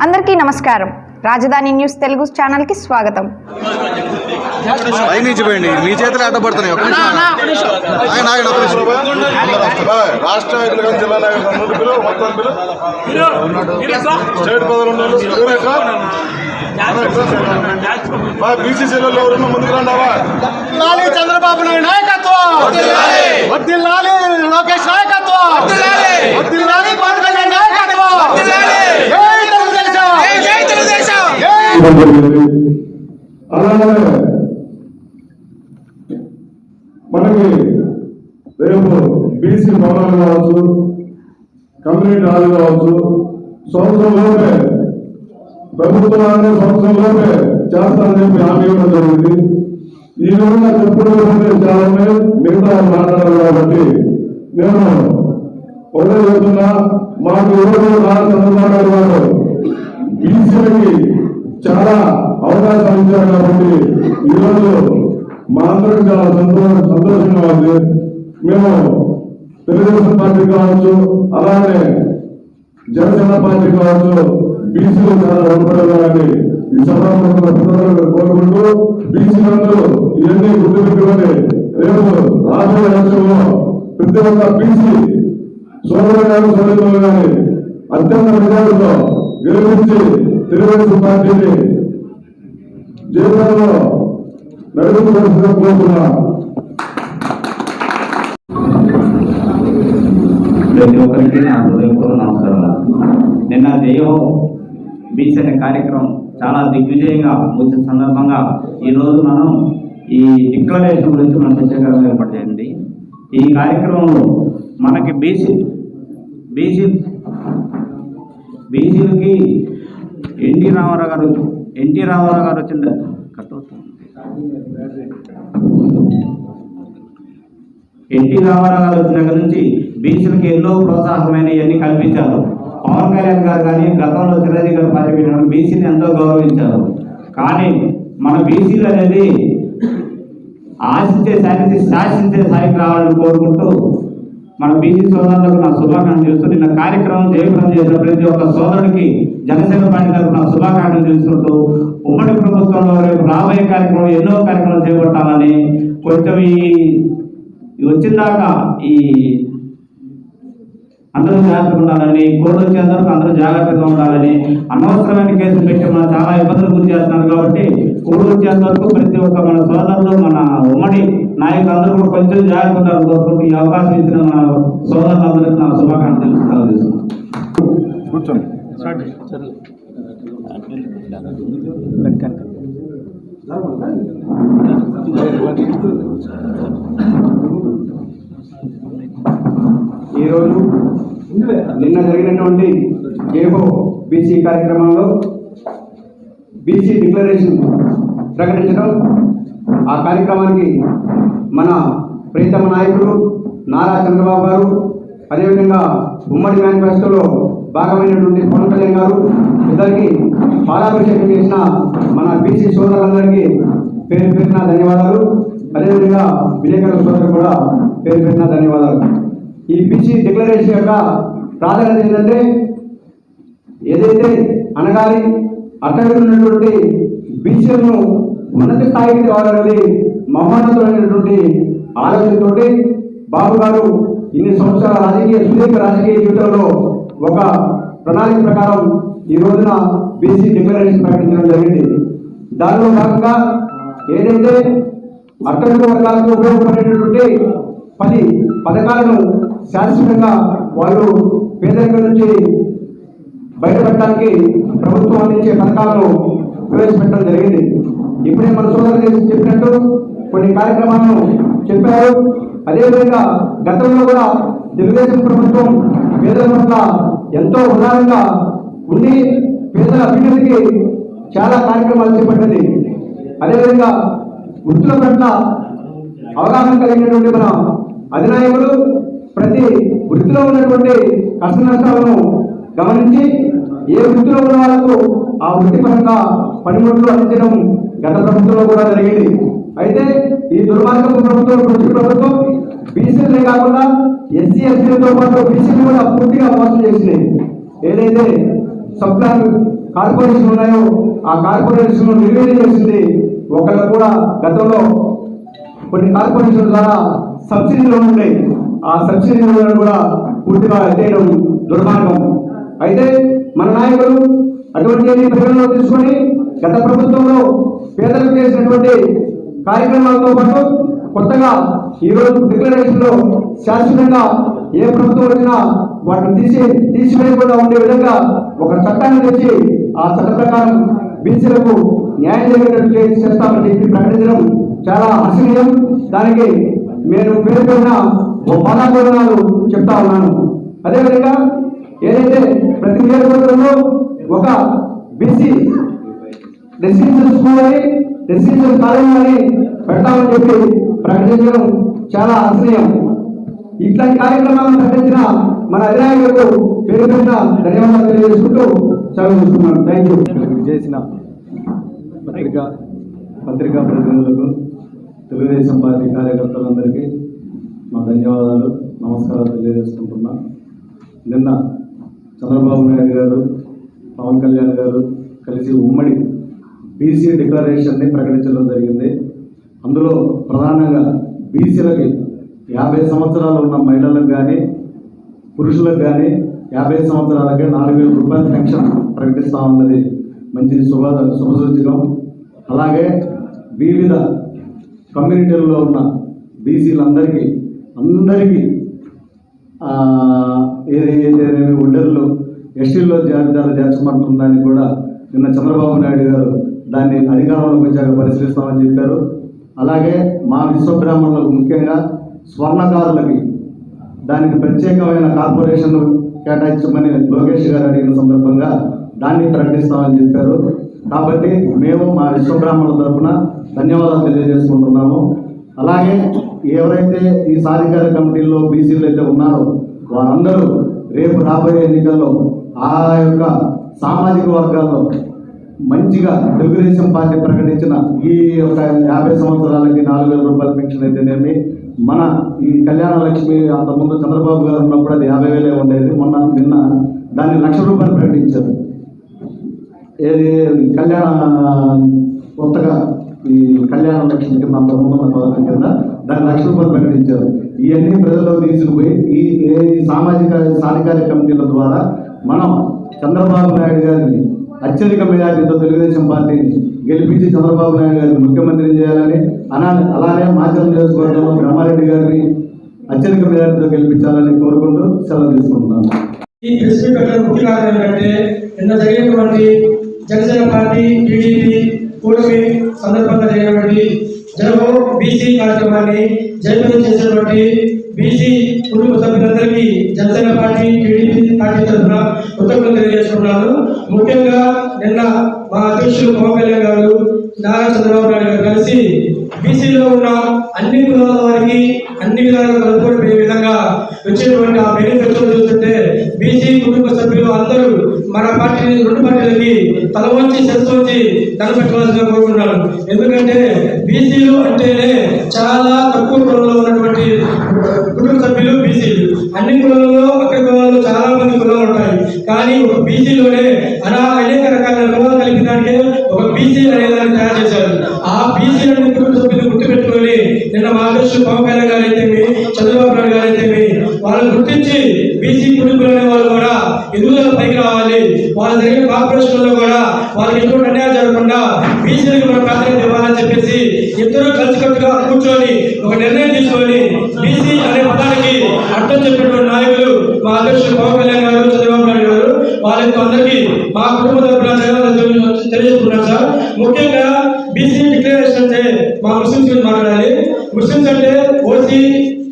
అందరికీ నమస్కారం. రాజధాని న్యూస్ తెలుగు ఛానల్కి స్వాగతం. పై నుంచి పోయండి మీ చేతులు అడ్డపడుతున్నాయి రాష్ట్ర నాయకులు జిల్లా నాయకులు మొత్తం స్టేట్ బీసీసీలో ఎవరున్నా ముందుకు రండావా? చంద్రబాబు నాయుడు నాయకత్వం. లోకేష్ నాయకత్వం. పవన్ కళ్యాణ్ అలాగే మనకి రేపు బీసీ భవనాలు కావచ్చు కమ్యూనిటీ హాల్ కావచ్చు సంవత్సరంలోనే ప్రభుత్వాన్ని సంవత్సరంలోనే చేస్తానని చెప్పి హామీ ఇవ్వడం జరిగింది. ఈ రోజున చెప్పుడు చాలా మిగతా వాళ్ళు మాట్లాడాలి కాబట్టి నేను ఒకటే చెప్తున్నా మాకు ఈరోజు నారా చంద్రబాబు గారు బీసీలకి చాలా అవకాశాలు ఇచ్చారు కాబట్టి ఈరోజు మా అందరం చాలా సంతోష సంతోషంగా ఉంది. మేము తెలుగుదేశం పార్టీ కావచ్చు అలానే జనసేన పార్టీ కావచ్చు బీసీలు చాలా రుణపడాలని ఈ సభాపతి కోరుకుంటూ బీసీలందరూ ఇవన్నీ గుర్తుపెట్టుకొని రేపు రాబోయే ఎలక్షన్లో ప్రతి ఒక్క బీసీ సోదరు గారు సోదరులు కానీ అత్యంత మెజార్టీతో నిర్వహించి తెలుగుదేశం పార్టీని జీవితంలో నడుపుకోవాల్సిందిగా ప్రతి ఒక్కరికి నా నమస్కారాలు. నిన్న జయో బీచ్ అనే కార్యక్రమం చాలా దిగ్విజయంగా ముగిసిన సందర్భంగా ఈరోజు మనం ఈ డిక్లరేషన్ గురించి మనం చర్చగా ఏర్పాటు చేయండి. ఈ కార్యక్రమంలో మనకి బీసీ బీసీ బీసీలకి ఎన్టీ రామారావు గారు ఎన్టీ రామారావు గారు వచ్చింది కట్ ఎన్టీ రామారావు గారు వచ్చిన దగ్గర నుంచి బీసీలకి ఎన్నో ప్రోత్సాహమైనవన్నీ కల్పించారు. పవన్ కళ్యాణ్ గారు కానీ గతంలో చిరంజీవి గారు పాల్గొన్న బీసీని ఎంతో గౌరవించారు. కానీ మన బీసీలు అనేది ఆశించే స్థాయికి శాసించే స్థాయికి రావాలని కోరుకుంటూ మన బీసీ సోదరులకు నా శుభాకాంక్షలు చేస్తూ నిన్న కార్యక్రమం జయప్రదం చేసిన ప్రతి ఒక్క సోదరుడికి జనసేన పార్టీ తరఫున నా శుభాకాంక్షలు తెలుసుకుంటూ ఉమ్మడి ప్రభుత్వంలో రేపు రాబోయే కార్యక్రమం ఎన్నో కార్యక్రమాలు చేపట్టాలని కొంచెం ఈ ఈ వచ్చిందాక ఈ అందరూ జాగ్రత్తగా ఉండాలని కోర్టు వచ్చేందుకు అందరూ జాగ్రత్తగా ఉండాలని అనవసరమైన కేసులు పెట్టి మనం చాలా ఇబ్బందులు గురి చేస్తున్నారు కాబట్టి కోర్టు వచ్చేంత వరకు ప్రతి ఒక్క మన సోదరులు మన ఉమ్మడి నాయకులు అందరూ కూడా కొంచెం జాగ్రత్త కోరుకుంటూ ఈ అవకాశం ఇచ్చిన మన సోదరులందరికీ నా శుభాకాంక్షలు తెలియజేస్తున్నాను. కూర్చోండి. ఈరోజు నిన్న జరిగినటువంటి ఏవో బీసీ కార్యక్రమంలో బీసీ డిక్లరేషన్ ప్రకటించడం ఆ కార్యక్రమానికి మన ప్రీతమ నాయకుడు నారా చంద్రబాబు గారు అదేవిధంగా ఉమ్మడి మేనిఫెస్టోలో భాగమైనటువంటి పవన్ కళ్యాణ్ గారు ఇద్దరికి పాలాభిషేకం చేసిన మన బీసీ సోదరులందరికీ పేరు పెట్టిన ధన్యవాదాలు. అదేవిధంగా విలేకరుల సోదరులు కూడా పేరు పెట్టిన ధన్యవాదాలు. ఈ బీసీ డిక్లరేషన్ యొక్క ప్రాధాన్యత ఏంటంటే ఏదైతే అనగాలి అట్టడుగు ఉన్నటువంటి బీసీలను ఉన్నత స్థాయికి తేవాలనేది మహోన్నతమైనటువంటి ఆలోచనతోటి బాబు గారు ఇన్ని సంవత్సరాల రాజకీయ సుదీర్ఘ రాజకీయ జీవితంలో ఒక ప్రణాళిక ప్రకారం ఈ రోజున బీసీ డిక్లరేషన్ ప్రకటించడం జరిగింది. దానిలో భాగంగా ఏదైతే అట్టడుగు వర్గాలకు ఉపయోగపడేటటువంటి పది పథకాలను శాశ్వతంగా వాళ్ళు పేదరికం నుంచి బయటపడటానికి ప్రభుత్వం అందించే పథకాలను ప్రవేశపెట్టడం జరిగింది. ఇప్పుడే మన సోదరులు చెప్పినట్టు కొన్ని కార్యక్రమాలను చెప్పారు. అదేవిధంగా గతంలో కూడా తెలుగుదేశం ప్రభుత్వం పేదల పట్ల ఎంతో ఉదారంగా ఉండి పేదల అభివృద్ధికి చాలా కార్యక్రమాలు చేపట్టింది. అదేవిధంగా వృత్తుల పట్ల అవగాహన కలిగినటువంటి మన అధినాయకులు ప్రతి వృత్తిలో ఉన్నటువంటి కష్ట నష్టాలను గమనించి ఏ వృత్తిలో ఉన్న వాళ్ళకు ఆ వృత్తిపరంగా పనిముట్లు అందించడం గత ప్రభుత్వంలో కూడా జరిగింది. అయితే ఈ దుర్మార్గం ప్రభుత్వం కృషి ప్రభుత్వం బీసీలే కాకుండా ఎస్సీ ఎస్టీలతో పాటు బీసీలు కూడా పూర్తిగా మోసం చేసినాయి. ఏదైతే సబ్ కార్పొరేషన్ ఉన్నాయో ఆ కార్పొరేషన్ నిర్వీర్యం చేసింది ఒకళ్ళు కూడా గతంలో కొన్ని కార్పొరేషన్ ద్వారా సబ్సిడీలు ఉన్నాయి. ఆ సబ్సిడీలను కూడా పూర్తిగా చేయడం దుర్మార్గం. అయితే మన నాయకులు అటువంటి పరిగణలో తీసుకొని గత ప్రభుత్వంలో పేదలకు చేసినటువంటి కార్యక్రమాలతో పాటు కొత్తగా ఈరోజు రోజు డిక్లరేషన్లో శాశ్వతంగా ఏ ప్రభుత్వం వచ్చినా వాటిని తీసి తీసివేయకుండా ఉండే విధంగా ఒక చట్టాన్ని తెచ్చి ఆ చట్ట ప్రకారం బీసీలకు న్యాయం జరిగేటట్టు చేసి చేస్తామని చెప్పి ప్రకటించడం చాలా హర్షణీయం దానికి నేను పేర్కొన్న పేరున చెప్తా ఉన్నాను. అదేవిధంగా ఏదైతే ప్రతి నియోజకవర్గంలో ఒక బీసీ రెసిడెన్షియల్ స్కూల్ అని రెసిడెన్షియల్ కాలేజ్ అని పెడతామని చెప్పి ప్రకటించడం చాలా అసహ్యం ఇట్లాంటి కార్యక్రమాలను ప్రకటించిన మన అధినాయకులకు పేరు పెద్ద ధన్యవాదాలు తెలియజేసుకుంటూ సెలవు తీసుకున్నాను థ్యాంక్ యూ చేసిన పత్రికా పత్రికా ప్రతినిధులకు తెలుగుదేశం పార్టీ కార్యకర్తలందరికీ మా ధన్యవాదాలు నమస్కారాలు తెలియజేసుకుంటున్నా. నిన్న చంద్రబాబు నాయుడు గారు పవన్ కళ్యాణ్ గారు కలిసి ఉమ్మడి బీసీ డిక్లరేషన్ని ప్రకటించడం జరిగింది. అందులో ప్రధానంగా బీసీలకి యాభై సంవత్సరాలు ఉన్న మహిళలకు కానీ పురుషులకు కానీ యాభై సంవత్సరాలకే నాలుగు వేల రూపాయల పెన్షన్ ప్రకటిస్తూ ఉన్నది. మంచి శుభ శుభసూచకం అలాగే వివిధ కమ్యూనిటీల్లో ఉన్న బీసీలందరికీ అందరికీ ఏదైతేనేమి ఏదైతే ఒడ్డర్లు ఎస్టీల్లో జాబితాలు చేర్చమంటుందని కూడా నిన్న చంద్రబాబు నాయుడు గారు దాన్ని అధికారంలోకి వచ్చాక పరిశీలిస్తామని చెప్పారు. అలాగే మా విశ్వబ్రాహ్మణులకు ముఖ్యంగా స్వర్ణకారులకి దానికి ప్రత్యేకమైన కార్పొరేషన్ కేటాయించమని లోకేష్ గారు అడిగిన సందర్భంగా దాన్ని ప్రకటిస్తామని చెప్పారు. కాబట్టి మేము మా విశ్వబ్రాహ్మణుల తరఫున ధన్యవాదాలు తెలియజేసుకుంటున్నాము. అలాగే ఎవరైతే ఈ సాధికార కమిటీల్లో బీసీలు అయితే ఉన్నారో వారందరూ రేపు రాబోయే ఎన్నికల్లో ఆ యొక్క సామాజిక వర్గాల్లో మంచిగా తెలుగుదేశం పార్టీ ప్రకటించిన ఈ యొక్క యాభై సంవత్సరాలకి నాలుగు వేల రూపాయల పెన్షన్ అయితేనేమి మన ఈ కళ్యాణ లక్ష్మి అంతకుముందు చంద్రబాబు గారు ఉన్నప్పుడు అది యాభై వేలే ఉండేది. మొన్న నిన్న దాన్ని లక్ష రూపాయలు ప్రకటించారు. ఏది? కళ్యాణ కొత్తగా ఈ కళ్యాణ లక్ష్మి కింద అంతకుముందు ఉన్న పథకం కింద దాన్ని లక్ష రూపాయలు ప్రకటించారు. ఇవన్నీ ప్రజల్లో తీసుకుపోయి ఈ ఈ సామాజిక సాధికార కమిటీల ద్వారా మనం చంద్రబాబు నాయుడు గారిని అత్యధిక మెజార్టీతో తెలుగుదేశం పార్టీని గెలిపించి చంద్రబాబు నాయుడు గారిని ముఖ్యమంత్రిని చేయాలని అనా అలానే మాచరం నియోజకవర్గంలో బ్రహ్మారెడ్డి గారిని అత్యధిక మెజార్టీతో గెలిపించాలని కోరుకుంటూ సెలవు తీసుకుంటున్నాను. ఈ ప్రెస్ ముఖ్య కారణం ఏంటంటే నిన్న జరిగినటువంటి జనసేన పార్టీ టీడీపీ కూటమి సందర్భంగా జరిగినటువంటి జనో బీసీ కార్యక్రమాన్ని జయప్రదం చేసినటువంటి బీసీ కుటుంబ సభ్యులందరికీ జనసేన పార్టీ టీడీపీ పార్టీ తరఫున కృతజ్ఞతలు తెలియజేస్తున్నాను. ముఖ్యంగా నిన్న మా అధ్యక్షులు పవన్ కళ్యాణ్ గారు నారా చంద్రబాబు నాయుడు గారు కలిసి బీసీలో ఉన్న అన్ని కులాల వారికి అన్ని విధాలుగా కలుపుకొని విధంగా వచ్చేటువంటి ఆ బెనిఫిట్స్ చూస్తుంటే బీసీ కుటుంబ సభ్యులు అందరూ మన పార్టీ రెండు పార్టీలకి తల వంచి సెస్ వంచి కనిపెట్టవలసిన కోరుకుంటున్నాను. ఎందుకంటే బీసీలు అంటేనే చాలా తక్కువ కులంలో ఉన్నటువంటి కుటుంబ సభ్యులు బీసీలు. అన్ని కులంలో అక్కడ కులాల్లో చాలా మంది కులాలు ఉంటాయి. కానీ ఒక బీసీలోనే అలా అనేక రకాల కులాలు కలిపిన ఒక బీసీ అనే దాన్ని తయారు చేశారు. ఆ బీసీ అనే కుటుంబ సభ్యులు గుర్తుపెట్టుకొని నిన్న మా అధ్యక్షుడు పవన్ కళ్యాణ్ గారు అయితే చంద్రబాబు నాయుడు గారు అయితే వాళ్ళని గుర్తించి బీసీ కుటుంబాలు వాళ్ళు కార్పొరేషన్లో కూడా వాళ్ళకి ఎటువంటి అన్యాయం జరగకుండా బీసీలకు మనం ప్రాధాన్యత ఇవ్వాలని చెప్పేసి ఇద్దరు కలిసికట్టుగా కూర్చొని ఒక నిర్ణయం తీసుకొని బీసీ అనే పదానికి అర్థం చెప్పినటువంటి నాయకులు మా అధ్యక్షుడు పవన్ కళ్యాణ్ గారు చంద్రబాబు నాయుడు గారు వాళ్ళకి అందరికీ మా కుటుంబ తరఫున తెలియజేస్తున్నాం సార్. ముఖ్యంగా బీసీ డిక్లరేషన్ అంటే మా ముస్లింస్ గురించి మాట్లాడాలి ముస్లింస్ అంటే ఓసీ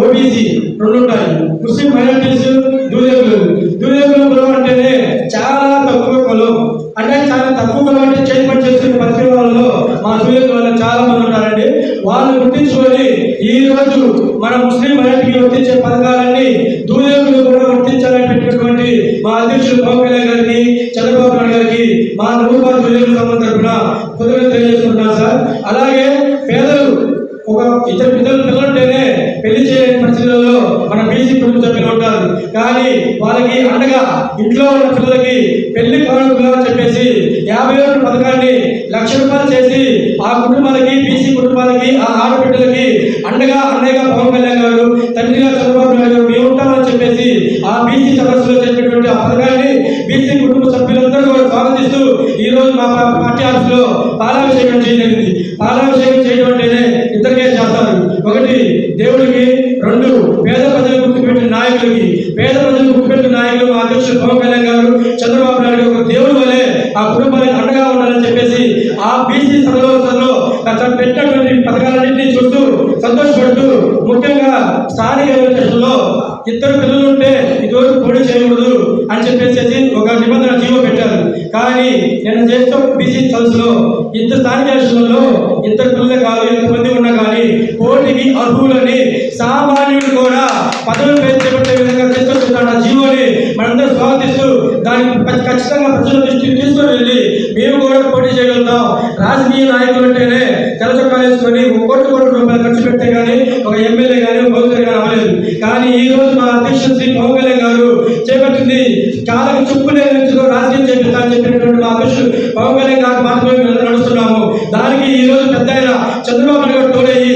ఓబీసీ రెండు ఉంటాయి ముస్లిం మైనారిటీస్ దూరేకులు దూరేకుల కులం అంటేనే చాలా తక్కువ కులం అంటే చాలా తక్కువ కులం చేతి పని చేస్తున్న పత్రిక వాళ్ళలో మా దూరేకుల వాళ్ళు చాలా మంది ఉంటారండి. వాళ్ళు గుర్తించుకొని ఈ రోజు మన ముస్లిం బయటికి వర్తించే పథకాలన్నీ దూరేకులు కూడా వర్తించాలని పెట్టినటువంటి మా అధ్యక్షులు పవన్ కళ్యాణ్ గారికి చంద్రబాబు నాయుడు గారికి మా నూరుపాటు దూరేకుల సంబంధం తరఫున కృతజ్ఞతలు తెలియజేసుకుంటున్నాను సార్ అలాగే పేదలు ఒక ఇద్దరు పిల్లలు పిల్లలుంటేనే పెళ్ళి చేయని పరిస్థితుల్లో మన బీసీ కుటుంబ సభ్యులు ఉంటారు. కానీ వాళ్ళకి అండగా ఇంట్లో ఉన్న పిల్లలకి పెళ్ళి కానుకగా చెప్పేసి యాభై వేల పథకాన్ని లక్ష రూపాయలు చేసి ఆ కుటుంబాలకి బీసీ కుటుంబాలకి ఆ ఆడబిడ్డలకి అండగా అన్నయ్యగా పవన్ కళ్యాణ్ గారు తండ్రిగా చంద్రబాబు నాయుడు గారు మేము ఉంటామని చెప్పేసి ఆ బీసీ సదస్సులో చెప్పినటువంటి ఆ పథకాన్ని బీసీ కుటుంబ సభ్యులందరూ కూడా స్వాగతిస్తూ ఈ రోజు మా పార్టీ ఆఫీస్లో పాలాభిషేకం చేయడం జరిగింది. పాలాభిషేకం చేయడం అంటేనే ఇద్దరికే చేస్తారు. ఒకటి దేవుడికి రెండు పేద ప్రజలు గుర్తుపెట్టిన నాయకులకి పేద ప్రజలు గుర్తుపెట్టిన నాయకులు మా అధ్యక్షులు పవన్ కళ్యాణ్ గారు చంద్రబాబు నాయుడు ఒక దేవుడి వలె ఆ కుటుంబానికి అండగా ఉండాలని చెప్పేసి ఆ బీసీ సదస్సులో అతను పెట్టినటువంటి పథకాలన్నింటినీ చూస్తూ సంతోషపడుతూ ముఖ్యంగా స్థానిక ఎలక్షన్లో ఇద్దరు పిల్లలు ఉంటే ఇదివరకు పోటీ చేయకూడదు అని చెప్పేసి ఒక నిబంధన జీవో పెట్టారు. కానీ నేను చేసిన బీసీ సదస్సులో ఇద్దరు స్థానిక ఎలక్షన్లలో ఇంత పిల్లలు కాదు ఎంతమంది ఉన్నా కానీ పోటీకి అర్హులని సామాన్యుడు కూడా పదవులు చేపట్టే విధంగా తీసుకొస్తున్న జీవోని మనందరం స్వాగతిస్తూ దానికి ఖచ్చితంగా ప్రజల దృష్టికి తీసుకొని వెళ్ళి మేము కూడా పోటీ చేయగలుగుతాం. రాజకీయ నాయకులు అంటేనే తెల్ల ఒక కోటి కోటి రూపాయలు ఖర్చు పెట్టే కానీ ఒక ఎమ్మెల్యే కానీ ఒక మంత్రి కానీ అవ్వలేదు. కానీ ఈ రోజు మా అధ్యక్షుడు శ్రీ పవన్ కళ్యాణ్ గారు చేపట్టింది కాలకు చుక్కు నేర్చుకో రాజ్యం చేపిస్తా అని చెప్పినటువంటి మా అధ్యక్షుడు పవన్ కళ్యాణ్ గారు మాత్రమే మేము నడుస్తున్నాము. దానికి ఈ రోజు పెద్ద చంద్రబాబు గారు తోడయ్యి